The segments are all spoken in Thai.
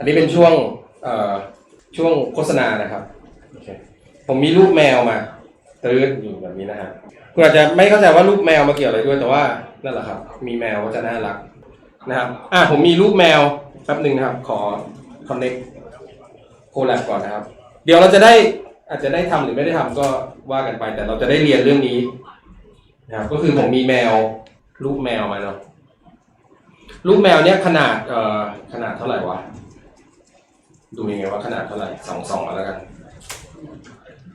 อันนี้เป็นช่วงเอ่อช่วงโฆษณานะครับโอเคผมมีรูปแมวมาตื้นอยู่แบบนี้นะฮะคุณอาจจะไม่เข้าใจว่ารูปแมวมาเกี่ยวอะไรด้วยแต่ว่านั่นแหละครับ มีแมวก็จะน่ารักนะครับอะผมมีรูปแมวแป๊บหนึ่งนะครับ ขอ connect โคแลบก่อนนะครับ เดี๋ยวเราจะได้อาจจะได้ทำหรือไม่ได้ทำก็ว่ากันไป แต่เราจะได้เรียนเรื่องนี้นะครับก็คือผมมีแมวรูปแมวมาเนาะรูปแมวเนี้ยขนาดเอ่อขนาดเท่าไหร่วะ ดูยังไงว่าขนาดเท่าไหร่สองสองแล้วกัน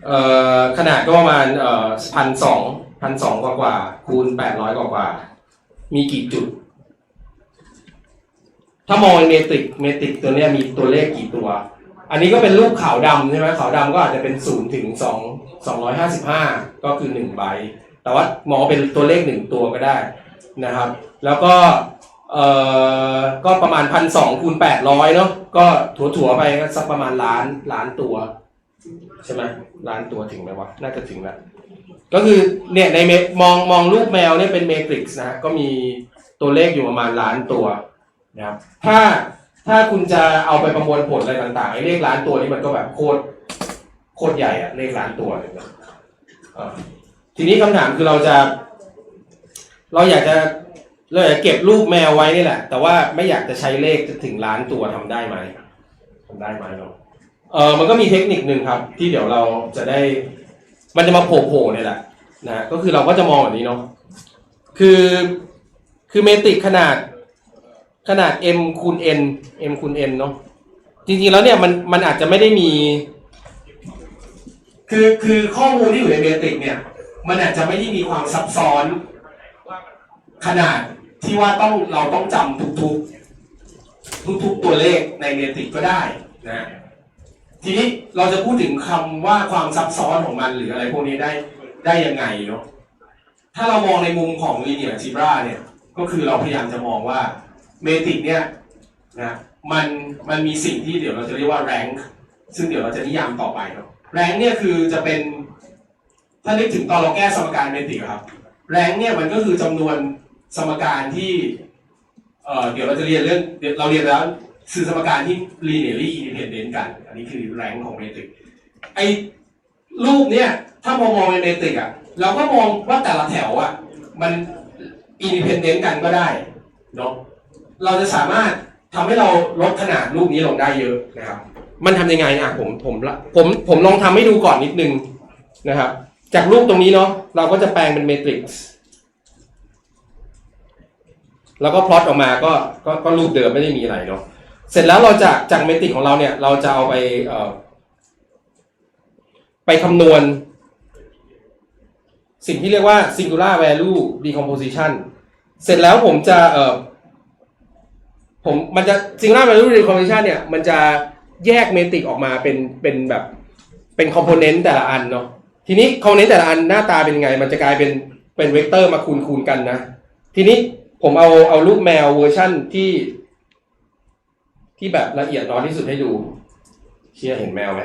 เอ่อขนาดก็ประมาณเอ่อพันสองพันสองกว่ากว่าคูณแปดร้อยกว่ากว่า มีกี่จุด ถ้ามองเมตริกเมตริกตัวเนี้ยมีตัวเลขกี่ตัว อันนี้ก็เป็นรูปขาวดำใช่ไหมขาวดำก็อาจจะเป็นศูนย์ถึงสองสองร้อยห้าสิบห้าก็คือหนึ่งใบ แต่ว่ามองเป็นตัวเลขหนึ่งตัวก็ได้นะครับ แล้วก็เอ่อก็ประมาณพันสองคูณแปดร้อยเนาะ ก็ถั่วๆไปก็สักประมาณล้านล้านตัว ใช่ไหมล้านตัวถึงไหมวะ น่าจะถึงแล้วก็คือเนี่ยในเมมองมองรูปแมวเนี่ยเป็นเมทริกซ์นะฮะก็มีตัวเลขอยู่ประมาณล้านตัวนะครับถ้าถ้าคุณจะเอาไปประมวลผลอะไรต่างๆไอ้เลขล้านตัวนี้มันก็แบบโคตรโคตรใหญ่อะเลขล้านตัวเลยนะอ่าทีนี้คำถามคือเราจะ เราอยากจะ เราอยากจะเก็บรูปแมวไว้นี่แหละ แต่ว่าไม่อยากจะใช้เลขจะถึงล้านตัวทำได้ไหมทำได้ไหมเนาะเออมันก็มีเทคนิคหนึ่งครับ ที่เดี๋ยวเราจะได้ มันจะมาโผล่ๆเนี่ยแหละนะก็คือเราก็จะมองแบบนี้เนาะคือคือเมตริกขนาดขนาด m คูณ n m คูณ n เนาะจริงๆแล้วเนี่ยมันมันอาจจะไม่ได้มี คือคือข้อมูลที่อยู่ในเมตริกเนี่ย มันอาจจะไม่ได้มีความซับซ้อนขนาด ที่ว่าต้องเราต้องจำทุกๆ ทุกๆตัวเลขในเมตริกก็ได้นะทีนี้เราจะพูดถึงคำว่าความซับซ้อนของมันหรืออะไรพวกนี้ได้ได้ยังไงเนาะถ้าเรามองในมุมของ linear algebra เนี่ยก็คือเราพยายามจะมองว่าเมตริกเนี่ยนะมันมันมีสิ่งที่เดี๋ยวเราจะเรียกว่า rank ซึ่งเดี๋ยวเราจะนิยามต่อไปเนาะ rank เนี่ยคือจะเป็นถ้านึกถึงตอนเราแก้สมการเมตริกครับ rank เนี่ยมันก็คือจำนวน สมการที่เอ่อเดี๋ยวเราจะเรียนเรื่องเราเรียนแล้วสื่อสมการที่ linearly independent กัน อันนี้คือแรงของเมตริกไอ้รูปเนี่ยถ้ามองมองในเมตริกอะเราก็มองว่าแต่ละแถวอะมัน independent กันก็ได้เนาะเราจะสามารถทำให้เราลดขนาดรูปนี้ลงได้เยอะนะครับ มันทำยังไงอะผมผมละผมผมลองทำให้ดูก่อนนิดนึงนะครับ จากรูปตรงนี้เนาะเราก็จะแปลงเป็นเมตริกซ์ แล้วก็พลอตออกมาก็ก็ก็รูปเดิมไม่ได้มีอะไรเนาะเสร็จแล้วเราจะจากเมตริกของเราเนี่ย เราจะเอาไปเอ่อไปคำนวณ สิ่งที่เรียกว่า singular value decomposition เสร็จแล้วผมจะเอ่อผมมันจะ singular value decomposition เนี่ย มันจะแยกเมตริกออกมาเป็นเป็นแบบเป็นคอมโพเนนต์แต่ละอันเนาะทีนี้คอมโพเนนต์แต่ละอันหน้าตาเป็นไง มันจะกลายเป็นเป็นเวกเตอร์มาคูณคูณกันนะ ทีนี้ ผมเอาเอารูปแมวเวอร์ชั่นที่ ที่แบบละเอียดน้อยที่สุดให้ดู เชียร์เห็นแมวไหม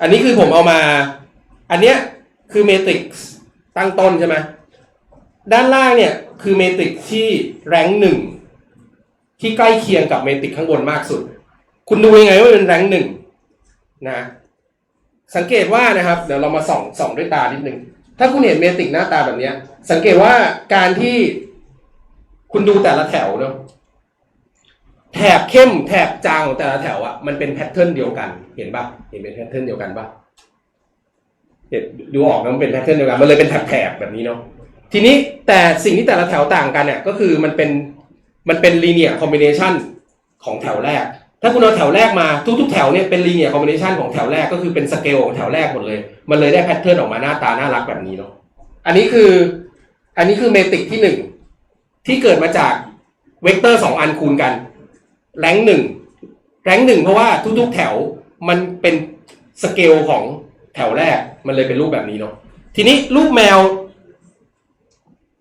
อันนี้คือผมเอามา อันเนี้ยคือเมตริกซ์ตั้งต้นใช่ไหมด้านล่างเนี่ยคือเมตริกซ์ที่แรงหนึ่งที่ใกล้เคียงกับเมตริกซ์ข้างบนมากสุด คุณดูยังไงว่าเป็นแรงหนึ่งนะ สังเกตว่านะครับ เดี๋ยวเรามาส่องส่องด้วยตานิดนึง ถ้าคุณเห็นเมติกหน้าตาแบบเนี้ย สังเกตว่าการที่คุณดูแต่ละแถวเนาะแถบเข้มแถบจางของแต่ละแถวอะมันเป็นแพทเทิร์นเดียวกัน เห็นปะเห็นเป็นแพทเทิร์นเดียวกันปะเห็นดูออกนะมันเป็นแพทเทิร์นเดียวกันมันเลยเป็นแถบๆแบบนี้เนาะทีนี้แต่สิ่งที่แต่ละแถวต่างกันเนี่ยก็คือมันเป็นมันเป็น linear combination ของแถวแรก ถ้าคุณเอาแถวแรกมาทุกๆแถวเนี่ยเป็น linear combination ของแถวแรกก็คือเป็นสเกลของแถวแรกหมดเลย มันเลยได้แพทเทิร์นออกมาหน้าตาน่ารักแบบนี้เนาะอันนี้คืออันนี้คือเมตริกที่หนึ่งที่เกิดมาจากเวกเตอร์สองอันคูณกันแรงหนึ่งแรงหนึ่งเพราะว่าทุกๆแถวมันเป็นสเกลของแถวแรกมันเลยเป็นรูปแบบนี้เนาะทีนี้รูปแมว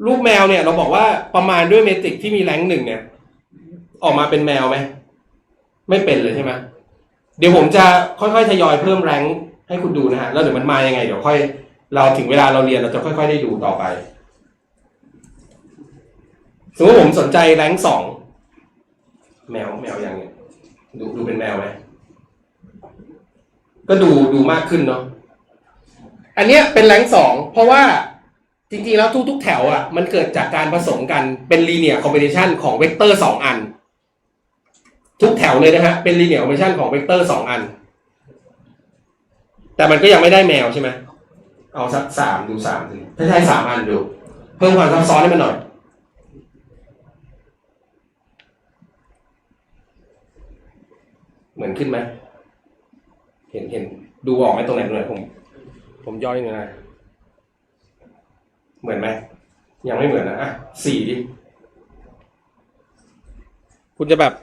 รูปแมวเนี่ยเราบอกว่าประมาณด้วยเมตริกที่มีแรงหนึ่งเนี่ย ออกมาเป็นแมวไหม ไม่เป็นเลยใช่ไหมเดี๋ยวผมจะค่อยๆทยอยเพิ่มแรงให้คุณดูนะฮะแล้วเดี๋ยวมันมายังไงเดี๋ยวค่อย เราถึงเวลาเราเรียนเราจะค่อย ๆ ได้ดูต่อไปสมมติผมสนใจแรงสองแมวแมวยังเนี่ยดูดูเป็นแมวไหมก็ดูดูมากขึ้นเนาะอันเนี้ยเป็นแรงสองเพราะว่าจริงๆแล้วทุกๆแถวอะมันเกิดจากการผสมกันเป็น linear combination ของเวกเตอร์สองอัน ทุกแถวเลยนะฮะเป็น linear combination ของเวกเตอร์สองอัน แต่มันก็ยังไม่ได้แมวใช่ไหมเอาสักสามดูสามสิถ้าใช้สามอันดู เพิ่มความซับซ้อนให้มันหน่อย เหมือนขึ้นไหมเห็นเห็นดูออกไหมตรงไหนตรงไหนผม ผมย่อยยังไงเหมือนไหมยังไม่เหมือนนะอะสี่ดิคุณจะแบบ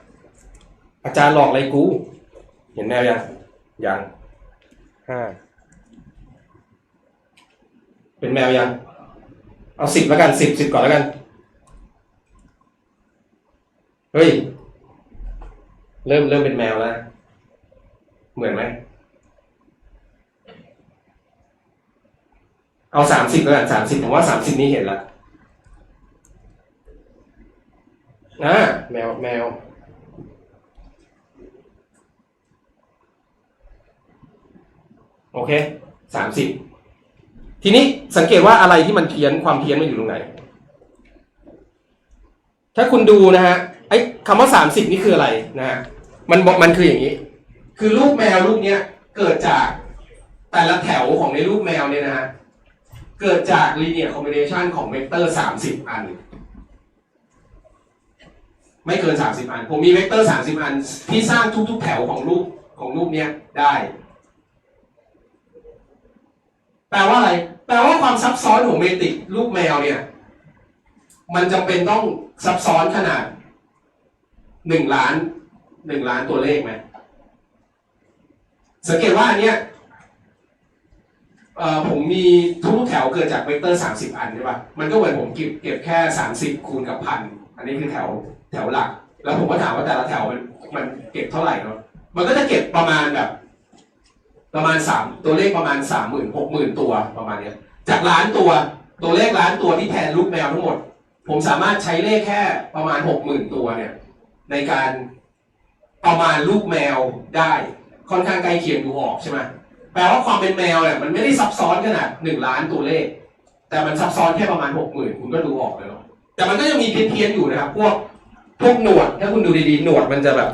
อาจารย์หลอกอะไรกู เห็นแมวยังยังห้าเป็นแมวยัง เอาสิบแล้วกันสิบสิบก่อนแล้วกัน เฮ้ย เริ่มเริ่มเป็นแมวแล้ว เหมือนไหม เอาสามสิบแล้วกันสามสิบผมว่าสามสิบนี้เห็นละอ่าแมวแมว โอเคสามสิบทีนี้สังเกตว่าอะไรที่มันเพี้ยนความเพี้ยนมันอยู่ตรงไหน ถ้าคุณดูนะฮะไอ้คำว่าสามสิบนี่คืออะไรนะฮะมันบอกมันคืออย่างนี้ คือรูปแมวรูปเนี้ยเกิดจากแต่ละแถวของในรูปแมวเนี่ยนะฮะเกิดจาก linear combination ของเวกเตอร์สามสิบอัน ไม่เกินสามสิบอัน ผมมีเวกเตอร์สามสิบอัน ที่สร้างทุกๆแถวของรูปของรูปเนี้ยได้ แปลว่าอะไร แปลว่าความซับซ้อนของเมตริกรูปแมวเนี่ย มันจำเป็นต้องซับซ้อนขนาดหนึ่งล้านหนึ่งล้านตัวเลขไหมสังเกตว่าอันเนี้ยผมมีทุกแถวเกิดจากเวกเตอร์สามสิบอันใช่ปะมันก็เหมือนผมเก็บเก็บแค่สามสิบคูณกับพัน อันนี้คือแถวแถวหลัก แล้วผมก็ถามว่าแต่ละแถวมันมันเก็บเท่าไหร่เนาะ มันก็จะเก็บประมาณแบบ ประมาณสามตัวเลขประมาณสามหมื่นหกหมื่นตัวประมาณเนี้ย จากล้านตัวตัวเลขล้านตัวที่แทนรูปแมวทั้งหมด ผมสามารถใช้เลขแค่ประมาณหกหมื่นตัวเนี่ย ในการประมาณรูปแมวได้ค่อนข้างใกล้เคียงดูออกใช่ไหมแปลว่าความเป็นแมวเนี่ยมันไม่ได้ซับซ้อนขนาดหนึ่งล้านตัวเลข แต่มันซับซ้อนแค่ประมาณหกหมื่นคุณก็ดูออกเลยเนาะแต่มันก็ยังมีเพี้ยนๆอยู่นะครับพวกพวกหนวดถ้าคุณดูดีๆหนวดมันจะแบบ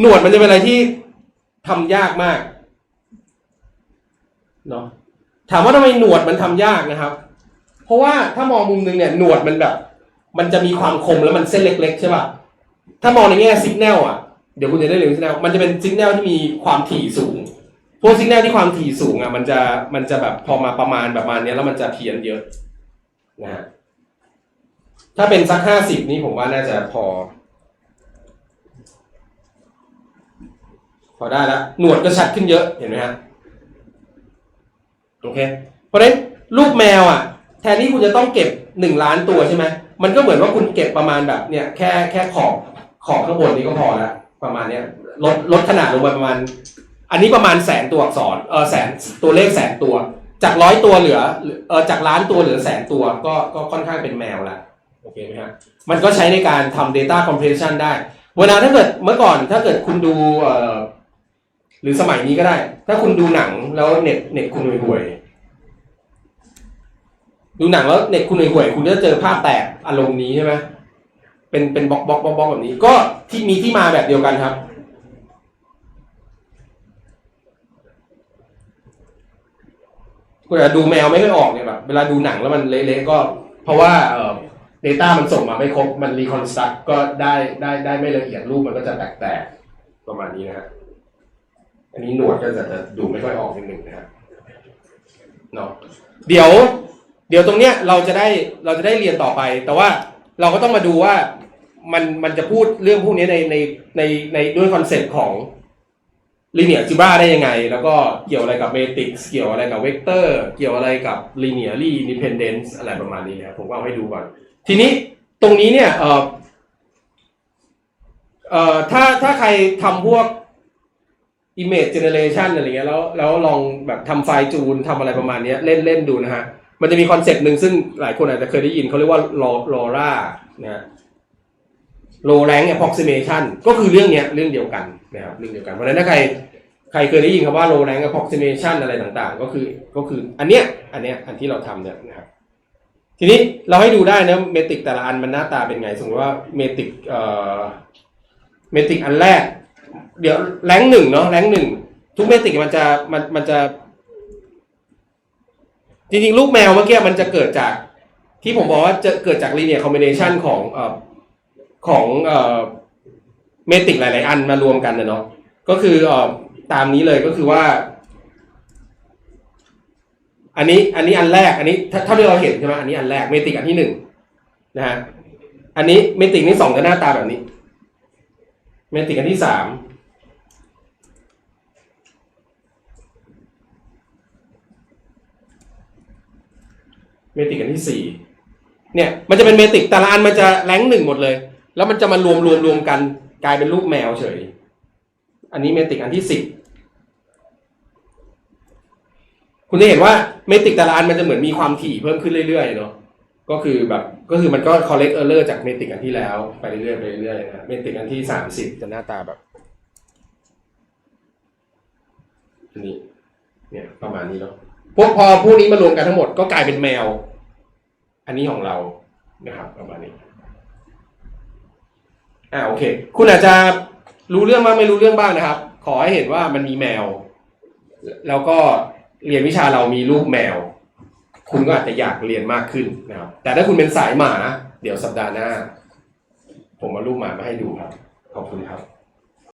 หนวดมันจะเป็นอะไรที่ทำยากมาก เนาะถามว่าทำไมหนวดมันทำยากนะครับ เพราะว่าถ้ามองมุมหนึงเนี่ยหนวดมันแบบ มันจะมีความคมแล้วมันเส้นเล็ก ๆ ใช่ป่ะถ้ามองในแง่สิกแนลอะเดี๋ยวคุณจะได้เรียนสิกแนลมันจะเป็นสิกแนลที่มีความถี่สูงพวกสิกแนลที่ความถี่สูงอะมันจะมันจะแบบพอมาประมาณประมาณนี้แล้วมันจะเพี้ยนเยอะนะฮะถ้าเป็นสักห้าสิบนี่ผมว่าน่าจะพอ พอได้แล้วหนวดก็ชัดขึ้นเยอะเห็นไหมฮะ โอเค เพราะฉะนั้นรูปแมวอะ แทนที่คุณจะต้องเก็บหนึ่งล้านตัวใช่ไหมมันก็เหมือนว่าคุณเก็บประมาณแบบเนี่ยแค่แค่ขอบขอบข้างบนนี้ก็พอละประมาณเนี้ยลดลดขนาดลงไปประมาณ อันนี้ประมาณแสนตัวอักษรเออแสนตัวเลขแสนตัว จากร้อยตัวเหลือเออจากล้านตัวเหลือแสนตัวก็ก็ค่อนข้างเป็นแมวละโอเคไหมฮะมันก็ใช้ในการทำ data compression ได้ เวลาถ้าเกิดเมื่อก่อนถ้าเกิดคุณดูเอ่อ หรือสมัยนี้ก็ได้ ถ้าคุณดูหนังแล้วเน็ตเน็ตคุณห่วยๆดูหนังแล้วเน็ตคุณห่วยๆคุณจะเจอภาพแตกอารมณ์นี้ใช่ไหมเป็นเป็นบล็อกบล็อกบล็อกบล็อกแบบนี้ ก็ที่มีที่มาแบบเดียวกันครับคุณอาจจะดูแมวไม่ค่อยออกเนี่ยแบบเวลาดูหนังแล้วมันเละๆก็ เพราะว่าเอ่อ Data มันส่งมาไม่ครบ มันรีคอนสตรักก็ได้ได้ได้ไม่ละเอียดรูปมันก็จะแตกๆประมาณนี้นะฮะ อันนี้หนวดก็จะจะดูไม่ค่อยออกนิดหนึ่งนะฮะเนาะเดี๋ยว เดี๋ยวตรงเนี้ยเราจะได้เราจะได้เรียนต่อไป แต่ว่าเราก็ต้องมาดูว่ามันมันจะพูดเรื่องพวกนี้ในในในในด้วยคอนเซ็ปต์ของ linear algebra ได้ยังไง แล้วก็เกี่ยวอะไรกับ matrix เกี่ยวอะไรกับ vector เกี่ยวอะไรกับ linearly independence อะไรประมาณนี้นะครับผมก็เอาให้ดูก่อน ทีนี้ตรงนี้เนี่ยเอ่อเอ่อถ้าถ้าใครทำพวก image generation อะไรเงี้ยแล้วแล้วลองแบบทำไฟล์จูนทำอะไรประมาณเนี้ยเล่นเล่นดูนะฮะ มันจะมีคอนเซปต์หนึ่งซึ่งหลายคนอาจจะเคยได้ยินเขาเรียกว่า LoRa นะฮะ low rank approximation ก็คือเรื่องเนี้ยเรื่องเดียวกันนะครับเรื่องเดียวกัน เพราะฉะนั้นถ้าใครใครเคยได้ยินคำว่า low rank approximation อะไรต่างๆ ก็คือก็คืออันเนี้ยอันเนี้ยอันที่เราทำเนี่ยนะครับทีนี้เราให้ดูได้นะเมติกแต่ละอันมันหน้าตาเป็นไง สมมติว่าเมติกเอ่อเมติกอันแรก เดี๋ยวแรงหนึ่งเนาะแรงหนึ่งทุกเมติกมันจะมันมันจะ จริงๆ ลูกแมวเมื่อกี้มันจะเกิดจาก ที่ผมบอกว่าจะเกิดจาก linear combination ของเอ่อของเอ่อเมติกหลาย ๆ อันมารวมกันนะเนาะก็คือเอ่อตามนี้เลยก็คือว่า อันนี้อันนี้อันแรก อันนี้ถ้าถ้าที่เราเห็นใช่ไหมอันนี้อันแรกเมติกอันที่หนึ่งนะฮะอันนี้เมติกที่สองจะหน้าตาแบบนี้ เมติกอันที่สาม เมติกอันที่สี่เนี่ยมันจะเป็นเมติกแต่ละอันมันจะแรงหนึ่งหมดเลย แล้วมันจะมารวมรวมรวมกันกลายเป็นรูปแมวเฉย อันนี้เมติกอันที่สิบคุณจะเห็นว่าเมตริกแต่ละอันมันจะเหมือนมีความถี่เพิ่มขึ้นเรื่อยๆเนาะก็คือแบบก็คือมันก็ collect error จากเมตริกอันที่แล้วไปเรื่อยๆไปเรื่อยๆนะเมตริกอันที่สามสิบจะหน้าตาแบบอันนี้เนี่ยประมาณนี้เนาะ พวกพอพวกนี้มารวมกันทั้งหมดก็กลายเป็นแมว อันนี้ของเรานะครับประมาณนี้อ่าโอเค คุณอาจจะรู้เรื่องบ้างไม่รู้เรื่องบ้างนะครับ ขอให้เห็นว่ามันมีแมว แล้วก็เรียนวิชาเรามีรูปแมว คุณก็อาจจะอยากเรียนมากขึ้นนะครับ แต่ถ้าคุณเป็นสายหมา เดี๋ยวสัปดาห์หน้า ผมเอารูปหมามาให้ดูครับ ขอบคุณครับ